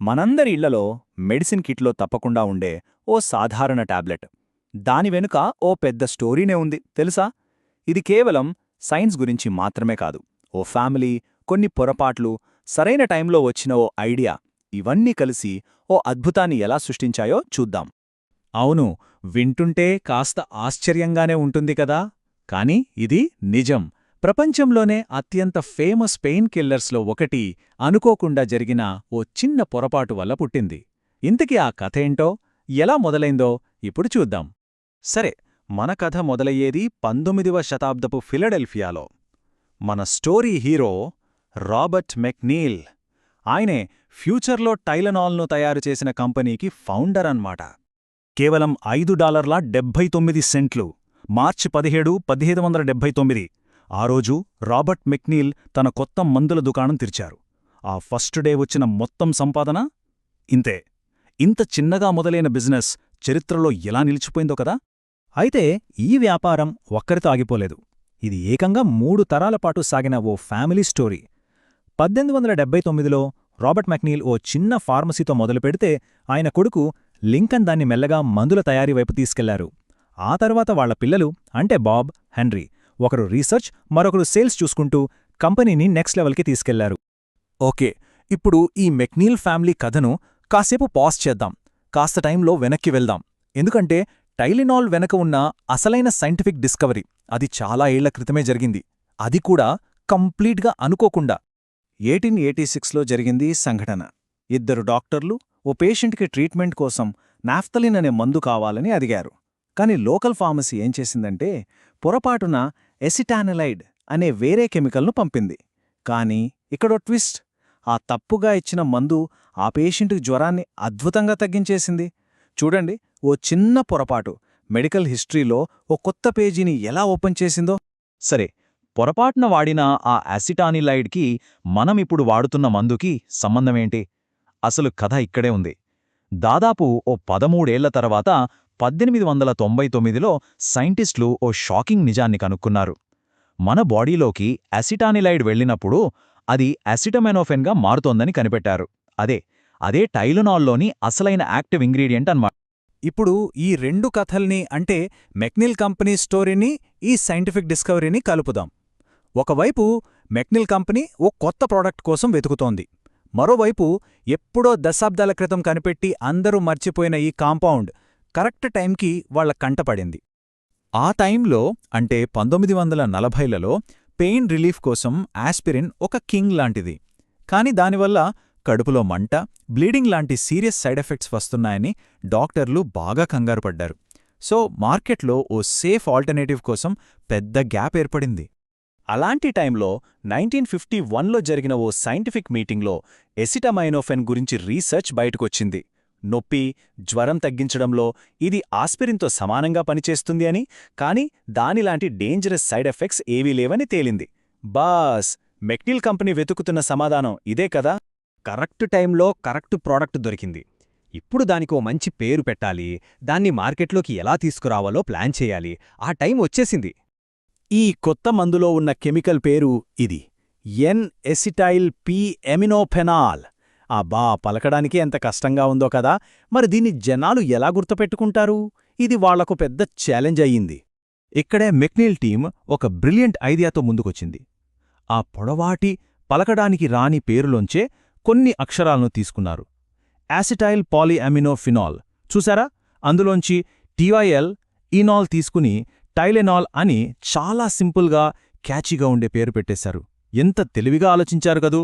మనందరి ఇళ్ళలో మెడిసిన్ కిట్లో తప్పకుండా ఉండే ఓ సాధారణ టాబ్లెట్. దాని వెనుక ఓ పెద్ద స్టోరీనే ఉంది తెలుసా? ఇది కేవలం సైన్స్ గురించి మాత్రమే కాదు. ఓ ఫ్యామిలీ కొన్ని పొరపాట్లు సరైన టైంలో వచ్చిన ఓ ఐడియా ఇవన్నీ కలిసి ఓ అద్భుతాన్ని ఎలా సృష్టించాయో చూద్దాం. అవును వింటుంటే కాస్త ఆశ్చర్యంగానే ఉంటుంది కదా? కాని ఇది నిజం. ప్రపంచంలోనే అత్యంత ఫేమస్ పెయిన్ కిల్లర్స్లో ఒకటి అనుకోకుండా జరిగిన ఓ చిన్న పొరపాటు వల్ల పుట్టింది. ఇంతకీ ఆ కథేంటో ఎలా మొదలైందో ఇప్పుడు చూద్దాం. సరే మన కథ మొదలయ్యేది పంతొమ్మిదివ శతాబ్దపు ఫిలడెల్ఫియాలో. మన స్టోరీ హీరో రాబర్ట్ మెక్నీల్. ఆయనే ఫ్యూచర్లో టైలనాల్ను తయారు చేసిన కంపెనీకి ఫౌండర్ అన్మాట కేవలం ఐదు డాలర్ల డెబ్భై తొమ్మిది సెంట్లు. మార్చి పదిహేడు పదిహేదు వందల డెబ్భై తొమ్మిది. ఆ రోజు రాబర్ట్ మెక్నీల్ తన కొత్త మందుల దుకాణం తెరిచారు. ఆ ఫస్ట్ డే వచ్చిన మొత్తం సంపాదన? ఇంతే. ఇంత చిన్నగా మొదలైన బిజినెస్ చరిత్రలో ఎలా నిలిచిపోయిందో కదా? అయితే ఈ వ్యాపారం ఒక్కరితో ఆగిపోలేదు. ఇది ఏకంగా మూడు తరాల పాటు సాగిన ఓ ఫ్యామిలీ స్టోరీ. పద్దెనిమిది వందల డెబ్బై తొమ్మిదిలో రాబర్ట్ మెక్నీల్ ఓ చిన్న ఫార్మసీతో మొదలుపెడితే ఆయన కొడుకు లింకన్ దాన్ని మెల్లగా మందుల తయారీ వైపు తీసుకెళ్ళారు. ఆ తర్వాత వాళ్ళ పిల్లలు అంటే బాబ్ హెన్రీ ఒకరు రీసెర్చ్ మరొకరు సేల్స్ చూసుకుంటూ కంపెనీని నెక్స్ట్ లెవెల్కి తీసుకెళ్ళారు. ఓకే ఇప్పుడు ఈ మెక్నీల్ ఫ్యామిలీ కథను కాసేపు పాస్ చేద్దాం. కాస్త టైంలో వెనక్కి వెళ్దాం. ఎందుకంటే టైలినాల్ వెనక ఉన్న అసలైన సైంటిఫిక్ డిస్కవరీ అది చాలా ఏళ్ళ క్రితమే జరిగింది. అది కూడా కంప్లీట్గా అనుకోకుండా. ఎయిటీన్ ఎయిటీ సిక్స్లో జరిగింది సంఘటన. ఇద్దరు డాక్టర్లు ఓ పేషెంట్కి ట్రీట్మెంట్ కోసం నాఫ్తలిన్ అనే మందు కావాలని అడిగారు. కాని లోకల్ ఫార్మసీ ఏం చేసిందంటే పొరపాటున ఎసిటానలైడ్ అనే వేరే కెమికల్ను పంపింది. కాని ఇక్కడో ట్విస్ట్. ఆ తప్పుగా ఇచ్చిన మందు ఆ పేషెంట్కి జ్వరాన్ని అద్భుతంగా తగ్గించేసింది. చూడండి ఓ చిన్న పొరపాటు. మెడికల్ హిస్టరీలో ఓ కొత్త పేజీని ఎలా ఓపెన్ చేసిందో. సరే పొరపాటున వాడిన ఆ యాసిటానిలైడ్కి మనమిప్పుడు వాడుతున్న మందుకి సంబంధమేంటి అసలు కథ ఇక్కడే ఉంది. దాదాపు ఓ పదమూడేళ్ళ తర్వాత పద్దెనిమిది వందల తొంభై తొమ్మిదిలో సైంటిస్టులు ఓ షాకింగ్ నిజాన్ని కనుక్కున్నారు. మన బాడీలోకి అసిటానిలైడ్ వెళ్ళినప్పుడు అది అసిటమెనోఫెన్గా మారుతోందని కనిపెట్టారు. అదే అదే టైలనాల్లోని అసలైన యాక్టివ్ ఇంగ్రీడియంట్ అన్నమాట. ఇప్పుడు ఈ రెండు కథల్ని అంటే మెక్నిల్ కంపెనీ స్టోరీని ఈ సైంటిఫిక్ డిస్కవరీని కలుపుదాం. ఒకవైపు మెక్నిల్ కంపెనీ ఓ కొత్త ప్రోడక్ట్ కోసం వెతుకుతోంది. మరోవైపు ఎప్పుడో దశాబ్దాల క్రితం కనిపెట్టి అందరూ మర్చిపోయిన ఈ కాంపౌండ్ కరెక్ట్ టైంకి వాళ్ళ కంటపడింది ఆ టైంలో అంటే పంతొమ్మిది వందల నలభైలలో పెయిన్ రిలీఫ్ కోసం ఆస్పిరిన్ ఒక కింగ్ లాంటిది. కాని దానివల్ల కడుపులో మంట బ్లీడింగ్ లాంటి సీరియస్ సైడ్ ఎఫెక్ట్స్ వస్తున్నాయని డాక్టర్లు బాగా కంగారుపడ్డారు సో మార్కెట్లో ఓ సేఫ్ ఆల్టర్నేటివ్ కోసం పెద్ద గ్యాప్ ఏర్పడింది. అలాంటి టైంలో నైన్టీన్ ఫిఫ్టీ వన్లో జరిగిన ఓ సైంటిఫిక్ మీటింగ్లో ఎసిటమైనోఫెన్ గురించి రీసెర్చ్ బయటకొచ్చింది. నొప్పి జ్వరం తగ్గించడంలో ఇది ఆస్పిరిన్తో సమానంగా పనిచేస్తుంది అని కానీ దానిలాంటి డేంజరస్ సైడ్ ఎఫెక్ట్స్ ఏవీ లేవని తేలింది. బాస్ మెక్నిల్ కంపెనీ వెతుకుతున్న సమాధానం ఇదే కదా? కరెక్ట్ టైంలో కరెక్ట్ ప్రోడక్ట్ దొరికింది. ఇప్పుడు దానికో మంచి పేరు పెట్టాలి దాన్ని మార్కెట్లోకి ఎలా తీసుకురావాలో ప్లాన్ చేయాలి ఆ టైం వచ్చేసింది. ఈ కొత్త మందులో ఉన్న కెమికల్ పేరు ఇది ఎన్ ఎసిటైల్ పి ఎమినోఫెనాల్. అబ్బా పలకడానికి ఎంత కష్టంగా ఉందో కదా! మరి దీన్ని జనాలు ఎలా గుర్తుపెట్టుకుంటారు? ఇది వాళ్ళకు పెద్ద ఛాలెంజ్ అయ్యింది. ఇక్కడే మెక్నీల్ టీం ఒక బ్రిలియంట్ ఐడియాతో ముందుకొచ్చింది. ఆ పొడవాటి పలకడానికి రాని పేరులోంచే కొన్ని అక్షరాలను తీసుకున్నారు. యాసిటైల్ పాలిఅమినోఫినాల్. చూసారా అందులోంచి టీవైఎల్ ఈనాల్ తీసుకుని టైలెనాల్ అని చాలా సింపుల్గా క్యాచీగా ఉండే పేరు పెట్టేశారు. ఎంత తెలివిగా ఆలోచించారు కదూ!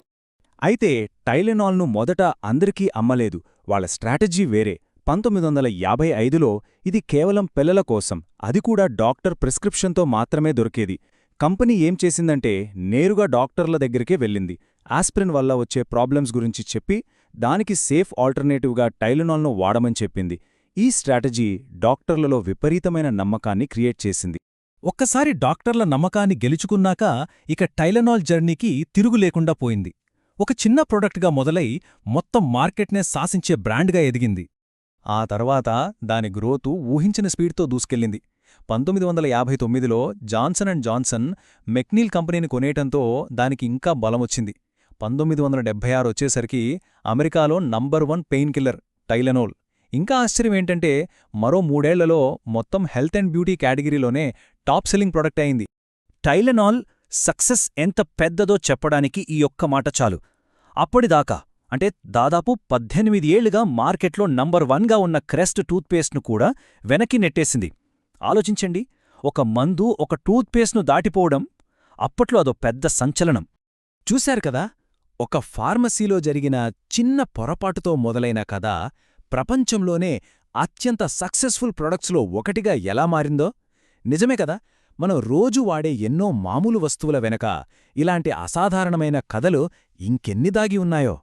అయితే టైలెనాల్ను మొదట అందరికీ అమ్మలేదు. వాళ్ళ స్ట్రాటజీ వేరే. పంతొమ్మిది వందల యాభై ఐదులో ఇది కేవలం పిల్లల కోసం. అది కూడా డాక్టర్ ప్రిస్క్రిప్షన్తో మాత్రమే దొరికేది. కంపెనీ ఏం చేసిందంటే నేరుగా డాక్టర్ల దగ్గరికే వెళ్ళింది. ఆస్ప్రిన్ వల్ల వచ్చే ప్రాబ్లమ్స్ గురించి చెప్పి దానికి సేఫ్ ఆల్టర్నేటివ్గా టైలెనాల్ను వాడమని చెప్పింది. ఈ స్ట్రాటజీ డాక్టర్లలో విపరీతమైన నమ్మకాన్ని క్రియేట్ చేసింది. ఒక్కసారి డాక్టర్ల నమ్మకాన్ని గెలుచుకున్నాక ఇక టైలెనాల్ జర్నీకి తిరుగులేకుండా పోయింది. ఒక చిన్న ప్రొడక్ట్గా మొదలై మొత్తం మార్కెట్నే శాసించే బ్రాండ్గా ఎదిగింది. ఆ తర్వాత దాని గ్రోతు ఊహించిన స్పీడ్తో దూసుకెళ్ళింది. పంతొమ్మిది వందల యాభై తొమ్మిదిలో జాన్సన్ అండ్ జాన్సన్ మెక్నీల్ కంపెనీని కొనేయటంతో దానికి ఇంకా బలమొచ్చింది. పంతొమ్మిది వందల డెబ్బై ఆరు వచ్చేసరికి అమెరికాలో number one pain killer Tylenol. ఇంకా ఆశ్చర్యం ఏంటంటే మరో మూడేళ్ళలో మొత్తం హెల్త్ అండ్ బ్యూటీ కేటగిరీలోనే టాప్ సెల్లింగ్ ప్రొడక్ట్ అయింది. టైలెనాల్ సక్సెస్ ఎంత పెద్దదో చెప్పడానికి ఈ ఒక్క మాట చాలు. అప్పటిదాకా అంటే దాదాపు పద్దెనిమిది ఏళ్ళుగా మార్కెట్లో నంబర్ వన్గా ఉన్న క్రెస్ట్ టూత్పేస్ట్ను కూడా వెనక్కి నెట్టేసింది. ఆలోచించండి ఒక మందు ఒక టూత్పేస్ట్ను దాటిపోవడం అప్పట్లో అదో పెద్ద సంచలనం. చూశారు కదా ఒక ఫార్మసీలో జరిగిన చిన్న పొరపాటుతో మొదలైన కథ ప్రపంచంలోనే అత్యంత సక్సెస్ఫుల్ ప్రొడక్ట్స్లో ఒకటిగా ఎలా మారిందో? నిజమే కదా మనం రోజు వాడే ఎన్నో మామూలు వస్తువుల వెనక ఇలాంటి అసాధారణమైన కథలు ఇంకెన్ని దాగి ఉన్నాయో?